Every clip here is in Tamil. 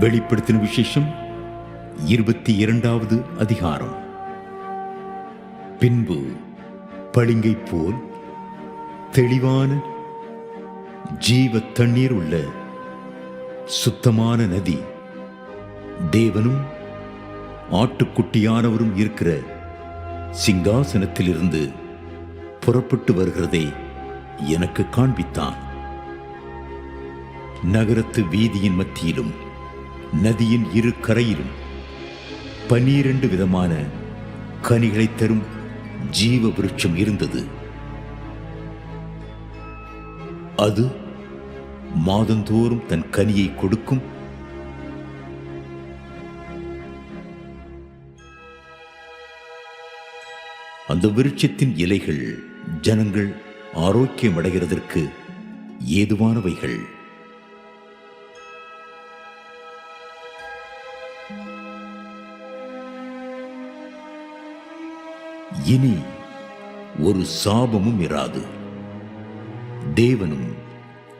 வெளிப்படுத்தின விசேஷம் இருபத்தி இரண்டாவது அதிகாரம். பின்பு பளிங்கை போல் தெளிவான ஜீவ தண்ணீர் உள்ள சுத்தமான நதி தேவனும் ஆட்டுக்குட்டியானவரும் இருக்கிற சிங்காசனத்திலிருந்து புறப்பட்டு வருகிறதை எனக்கு காண்பித்தான். நகரத்து வீதியின் மத்தியிலும் நதியின் இரு கரையிலும் பனிரண்டு விதமான கனிகளை தரும் ஜீவ விருட்சம் இருந்தது. அது மாதந்தோறும் தன் கனியை கொடுக்கும் அந்த விருட்சத்தின் இலைகள் ஜனங்கள் ஆரோக்கியமடைகிறதற்கு ஏதுவானவைகள். இனி ஒரு சாபமும் இராது. தேவனும்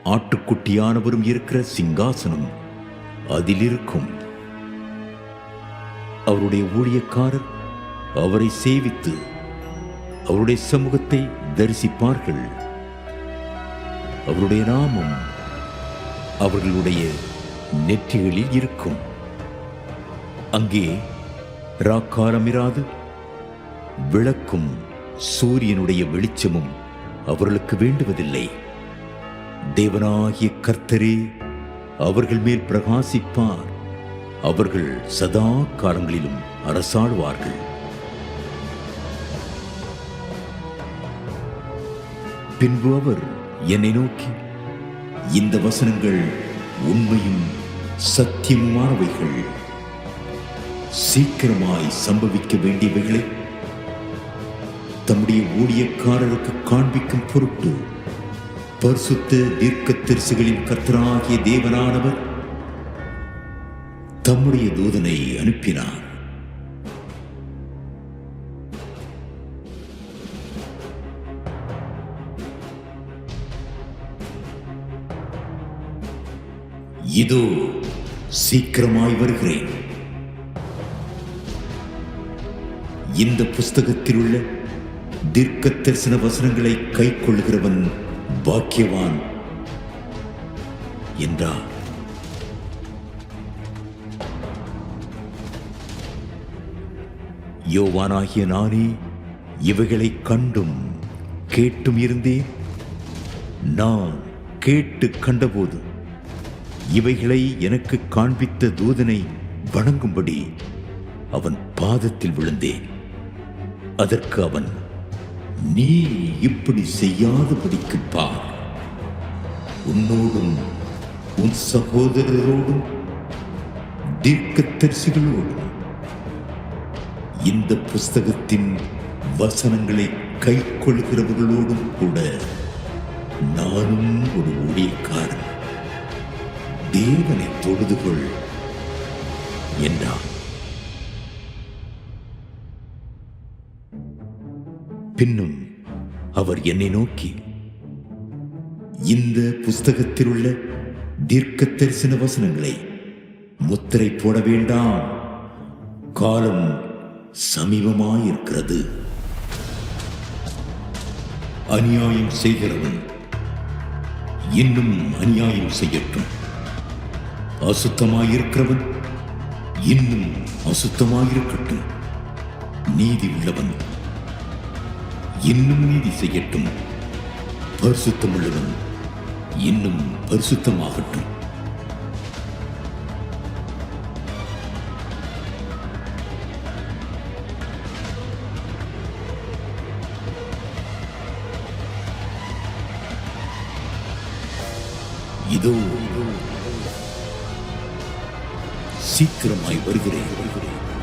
ஆட்டுக்குட்டியானவரும் இருக்கிற சிங்காசனம் அதில் இருக்கும் அவருடைய ஊழியக்காரர் அவரை சேவித்து அவருடைய சமூகத்தை தரிசிப்பார்கள். அவருடைய நாமம் அவர்களுடைய நெற்றிகளில் இருக்கும். அங்கே ராக்காரமிராது. விளக்கும் சூரியனுடைய வெளிச்சமும் அவர்களுக்கு வேண்டுவதில்லை. தேவனாகிய கர்த்தரே அவர்கள் மேல் பிரகாசிப்பார். அவர்கள் சதா காலங்களிலும் அரசாழ்வார்கள் பின்பு அவர் என்னை நோக்கி இந்த வசனங்கள் உண்மையும் சத்தியமானவைகள் சீக்கிரமாய் சம்பவிக்க வேண்டியவைகளை தம்முடைய ஊழியக்காரருக்கு காண்பிக்கும் பொருட்டு பரிசுத்த தீர்க்க தரிசுகளின் கர்த்தராகிய தேவனானவர் தம்முடைய தூதனை அனுப்பினார். இதோ சீக்கிரமாய் வருகிறேன். இந்த புஸ்தகத்தில் உள்ள தீர்க்க தரிசன வசனங்களை கை கொள்கிறவன் பாக்கியவான் என்றார் யோவானாகிய நானே இவைகளை கண்டும் கேட்டும் இருந்தேன். நான் கேட்டு கண்டபோது இவைகளை எனக்கு காண்பித்த தூதனை வணங்கும்படி அவன் பாதத்தில் விழுந்தேன். அதற்கு அவன் நீ இப்படி செய்யாதபடிக்கு பார். உன்னோடும் உன் சகோதரரோடும் தீர்க்கத்தரிசிகளோடும் இந்த புஸ்தகத்தின் வசனங்களை கை கொள்கிறவர்களோடும் கூட நானும் ஒரு ஊழியக்காரன். தேவனை தொழுது கொள் என்றான். பின்னும் அவர் என்னை நோக்கி இந்த புஸ்தகத்தில் உள்ள தீர்க்க தரிசன வசனங்களை முத்திரை போட வேண்டாம். காலம் சமீபமாயிருக்கிறது. அநியாயம் செய்கிறவன் இன்னும் அநியாயம் செய்யட்டும். அசுத்தமாயிருக்கிறவன் இன்னும் அசுத்தமாயிருக்கட்டும். நீதி உள்ளவன் இன்னும் நீதி செய்யட்டும். பரிசுத்தமுள்ளவன் இன்னும் பரிசுத்தமாகட்டும். இதோ சீக்கிரமாய் வருகிறேன். வருகிறேன்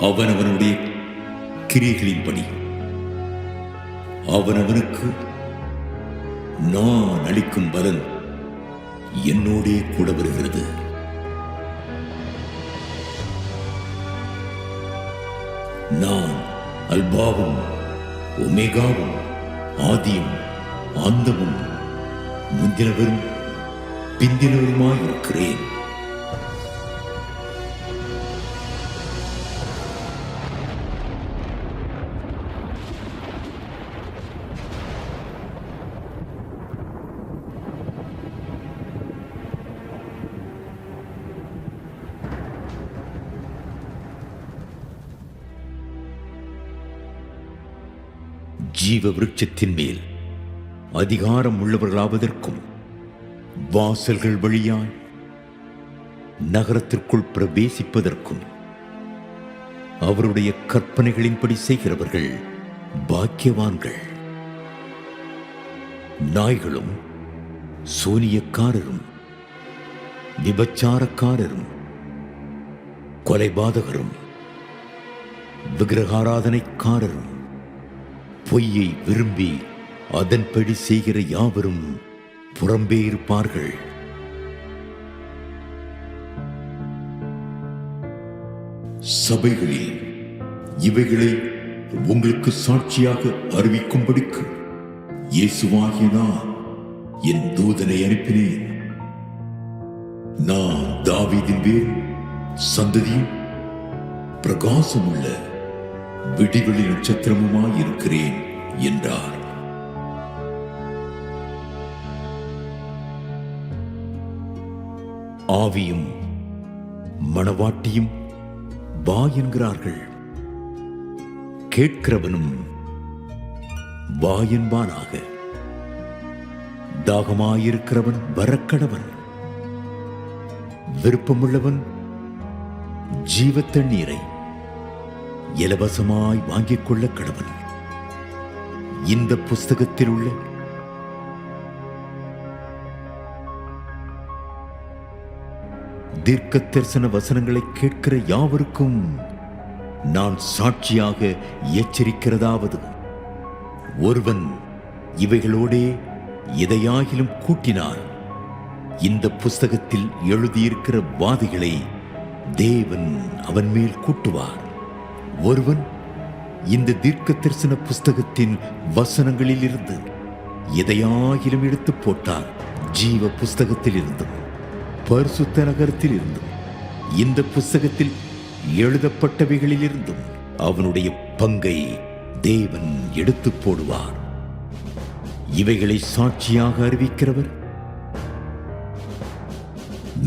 அவனவனுடைய கிரியைகளின்படி. அவனவனுக்கு நான் அளிக்கும் பலன் என்னோடே கூட வருகிறது. நான் அல்பாவும் ஒமேகாவும் ஆதியும் ஆந்தமும் முந்தினவரும் பிந்தினவருமாயிருக்கிறேன். ஜீவ விருட்சத்தின் மேல் அதிகாரம் உள்ளவர்களாவதற்கும் வாசல்கள் வழியாய் நகரத்திற்குள் பிரவேசிப்பதற்கும் அவருடைய கற்பனைகளின்படி செய்கிறவர்கள் பாக்கியவான்கள். நாய்களும் சூனியக்காரரும் விபச்சாரக்காரரும் கொலைபாதகரும் விக்கிரகாராதனைக்காரரும் பொய்யை விரும்பி அதன்படி செய்கிற யாவரும் புறம்பே இருப்பார்கள் சபைகளில் இவைகளை உங்களுக்கு சாட்சியாக அறிவிக்கும்படிக்கு இயேசுவாகிய நான் என் தூதனை அனுப்பினேன். நான் தாவீதின் வேர் சந்ததியும் பிரகாசமுள்ள விடிவெளி நட்சத்திரமுமாயிருக்கிறேன் என்றார். ஆவியும் மணவாட்டியும் வா என்கிறார்கள். கேட்கிறவனும் வா என்பானாக. தாகமாயிருக்கிறவன் வரக்கடவன். விருப்பமுள்ளவன் ஜீவ தண்ணீரை இலவசமாய் வாங்கிக் கொள்ள கடவுள். இந்த புஸ்தகத்தில் உள்ள தீர்க்க தரிசன வசனங்களை கேட்கிற யாவருக்கும் நான் சாட்சியாக எச்சரிக்கிறதாவது. ஒருவன் இவைகளோடே எதையாகிலும் கூட்டினான். இந்த புஸ்தகத்தில் எழுதியிருக்கிற வாதிகளை தேவன் அவன் மேல் கூட்டுவார். ஒருவன் இந்த தீர்க்க தரிசன புஸ்தகத்தின் வசனங்களில் இருந்து எதையாகிலும் எடுத்து போட்டால் ஜீவ புஸ்தகத்தில் இருந்தும் பரிசுத்த நகரத்தில் இருந்தும் இந்த புஸ்தகத்தில் எழுதப்பட்டவைகளில் இருந்தும் அவனுடைய பங்கை தேவன் எடுத்து போடுவார். இவைகளை சாட்சியாக அறிவிக்கிறவர்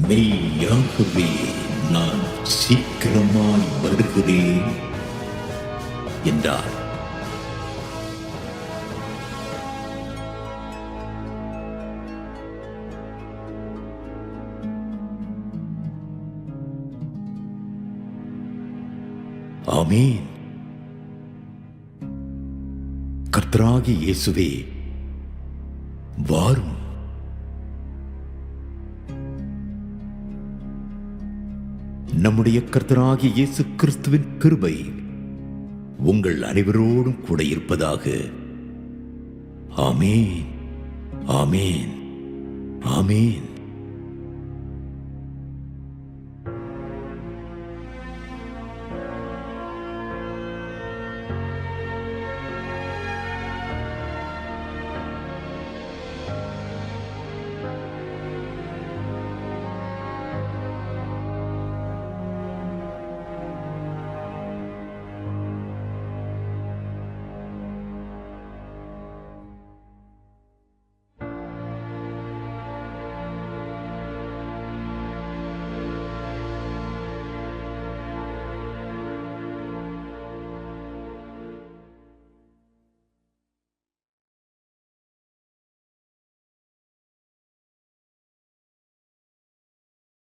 மெய்யாகவே நான் சீக்கிரமாய் வருகிறேன். என்றார். ஆமேன். கர்த்தராகி இயேசுவே வாரும். நம்முடைய கர்த்தராகிய இயேசு கிறிஸ்துவின் கிருபை உங்கள் அனைவரோடும் கூட இருப்பதாக. ஆமேன். ஆமேன். ஆமேன்.